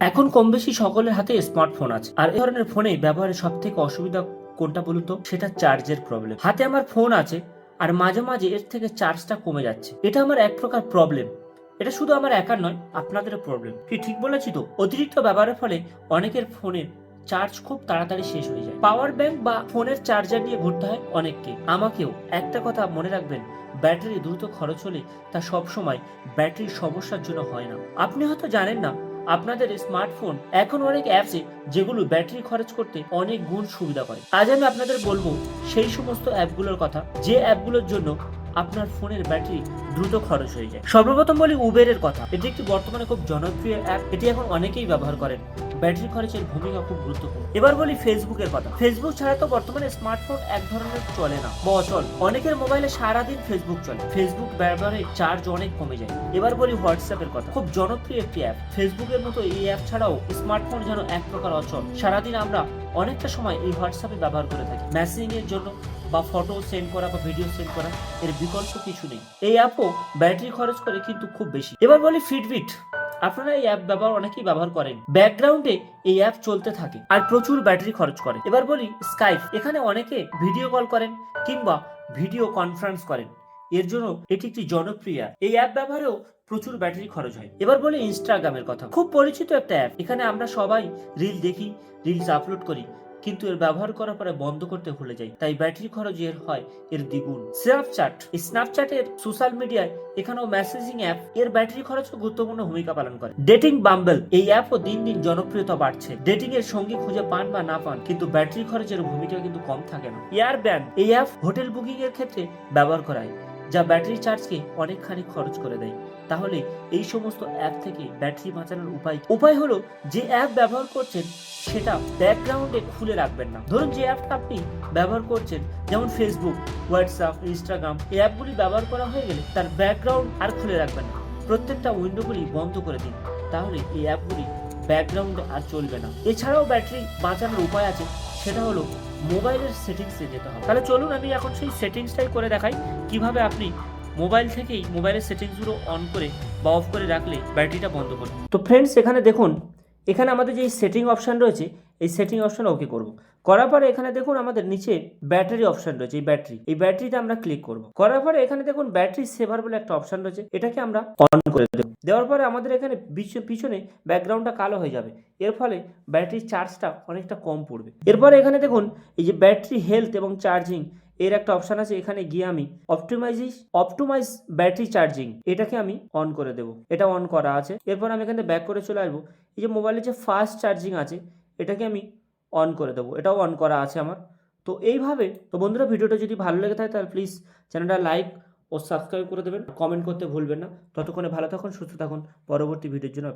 এখন কম বেশি সকলের হাতে স্মার্টফোন আছে। আর এই ধরনের ফোনে ব্যবহারের সব থেকে অসুবিধা কোনটা বলুন তো? সেটা চার্জের প্রবলেম হাতে আমার ফোন আছে, আর মাঝে মাঝে এর থেকে চার্জটা কমে যাচ্ছে। এটা আমার এক প্রকার প্রবলেম এটা শুধু আমার একার নয়, আপনাদেরও প্রবলেম কি ঠিক বলেছি তো? অতিরিক্ত ব্যবহারের ফলে অনেকের ফোনের চার্জ খুব তাড়াতাড়ি শেষ হয়ে যায়। পাওয়ার ব্যাংক বা ফোনের চার্জার নিয়ে ঘুরতে হয় অনেককে। আমাকেও। একটা কথা মনে রাখবেন ব্যাটারি দ্রুত খরচ হলে তা সবসময় ব্যাটারির সমস্যার জন্য হয় না। আপনি হয়তো জানেন না আপনাদের স্মার্টফোন এখন অনেক অ্যাপসে যেগুলো ব্যাটারি খরচ করতে অনেক গুণ সুবিধা করে। আজ আমি আপনাদের বলব সেই সমস্ত অ্যাপগুলোর কথা, যে অ্যাপগুলোর জন্য আপনার ফোনের ব্যাটারি দ্রুত খরচ হয়ে যায়। সর্বপ্রথম বলি উবেরের কথা। এটি একটি বর্তমানে খুব জনপ্রিয় অ্যাপ এটি এখন অনেকেই ব্যবহার করেন। ব্যাটারি খরচের ভূমিকা খুব গুরুত্বপূর্ণ। এবার বলি ফেসবুকের কথা। ফেসবুক ছাড়া তো বর্তমানে স্মার্টফোন এক ধরনের চলে না। বা অচল। অনেকের মোবাইলে সারাদিন ফেসবুক চলে। ফেসবুক ব্যবহারে চার্জ অনেক কমে যায়। এবার বলি হোয়াটসঅ্যাপের কথা। খুব জনপ্রিয় একটি অ্যাপ ফেসবুকের মতো এই অ্যাপ ছাড়াও স্মার্টফোন যেন এক প্রকার অচল। সারাদিন আমরা অনেকটা সময় এই হোয়াটসঅ্যাপে ব্যবহার করে থাকি। মেসেজিং এর জন্য বা ফটো সেন্ড করা বা ভিডিও সেন্ড করা, এর বিকল্প কিছু নেই। এই অ্যাপও ব্যাটারি খরচ করে কিন্তু খুব বেশি। এবার বলি ফিটবিট আপনারা এই অ্যাপ ব্যবহার অনেকেই ব্যবহার করেন। ব্যাকগ্রাউন্ডে এই অ্যাপ চলতে থাকে আর প্রচুর ব্যাটারি খরচ করে। এবার বলি স্কাইপ এখানে অনেকে ভিডিও কল করেন কিংবা ভিডিও কনফারেন্স করেন। এর জন্য এটি একটি জনপ্রিয়। এই অ্যাপ ব্যবহারেও প্রচুর ব্যাটারি খরচ হয়। এবার বলি ইনস্টাগ্রামের কথা। খুব পরিচিত একটা অ্যাপ এখানে আমরা সবাই রিল দেখি রিলস আপলোড করি। কিন্তু এর ব্যবহার করার পরে বন্ধ করতে ভুলে যাই। তাই ব্যাটারি খরচ এর হয় এর দ্বিগুণ। স্ন্যাপচ্যাট স্ন্যাপচ্যাটের সোশ্যাল মিডিয়ায় এখানেও মেসেজিং অ্যাপ এর ব্যাটারি খরচ গুরুত্বপূর্ণ ভূমিকা পালন করে। ডেটিং বাম্বল এই অ্যাপও দিন দিন জনপ্রিয়তা বাড়ছে। ডেটিং এর সঙ্গী খুঁজে পান বা না পান, কিন্তু ব্যাটারি খরচের ভূমিকা কিন্তু কম থাকে না। এয়ার ব্যান্ড এই অ্যাপ হোটেল বুকিং এর ক্ষেত্রে ব্যবহার করা হয় যা ব্যাটারি চার্জকে অনেকখানি খরচ করে দেয়। তাহলে এই সমস্ত অ্যাপ থেকে ব্যাটারি বাঁচানোর উপায় উপায় হলো যে অ্যাপ ব্যবহার করছেন সেটা ব্যাকগ্রাউন্ডে খুলে রাখবেন না। ধরুন যে অ্যাপটা আপনি ব্যবহার করছেন, যেমন ফেসবুক হোয়াটসঅ্যাপ ইনস্টাগ্রাম এই অ্যাপগুলি ব্যবহার করা হয়ে গেলে তার ব্যাকগ্রাউন্ড আর খুলে রাখবেন না। প্রত্যেকটা উইন্ডোগুলি বন্ধ করে দিন, তাহলে এই অ্যাপগুলি ব্যাকগ্রাউন্ডে আর চলবে না। এছাড়াও ব্যাটারি বাঁচানোর উপায় আছে, সেটা হলো মোবাইলের সেটিংসে যেতে হবে। তাহলে চলুন আমি এখন সেই সেটিংসটাই করে দেখাই, কীভাবে আপনি মোবাইল থেকেই মোবাইলের সেটিংসগুলো অন করে বা অফ করে রাখলে ব্যাটারিটা বন্ধ করবে। তো ফ্রেন্ডস এখানে দেখুন এখানে আমাদের যে সেটিং অপশান রয়েছে, এই সেটিং অপশান ওকে করব। করার পরে এখানে দেখুন আমাদের নিচে ব্যাটারি অপশান রয়েছে, এই ব্যাটারি এই ব্যাটারিতে আমরা ক্লিক করব। করার পরে এখানে দেখুন ব্যাটারি সেভার বলে একটা অপশান রয়েছে, এটাকে আমরা অন করে দেব। দেওয়ার পরে আমাদের এখানে পিছ- পিছনে ব্যাকগ্রাউন্ডটা কালো হয়ে যাবে। এর ফলে ব্যাটারির চার্জটা অনেকটা কম পড়বে। এরপরে এখানে দেখুন, এই যে ব্যাটারি হেলথ এবং চার্জিং এর একটা অপশান আছে, এখানে গিয়ে আমি অপটিমাইজিস অপটিমাইজ ব্যাটারি চার্জিং এটাকে আমি অন করে দেবো। এটা অন করা আছে। এরপর আমি এখানে ব্যাক করে চলে আসব। এই যে মোবাইলের যে ফাস্ট চার্জিং আছে, এটাকে আমি অন করে দেবো। এটাও অন করা আছে আমার। তো এইভাবে, তো বন্ধুরা ভিডিওটা যদি ভালো লেগে থাকে, তাহলে প্লিজ চ্যানেলটা লাইক ও সাবস্ক্রাইব করে দেবেন। কমেন্ট করতে ভুলবেন না। ততক্ষণে ভালো থাকুন, সুস্থ থাকুন। পরবর্তী ভিডিওর জন্য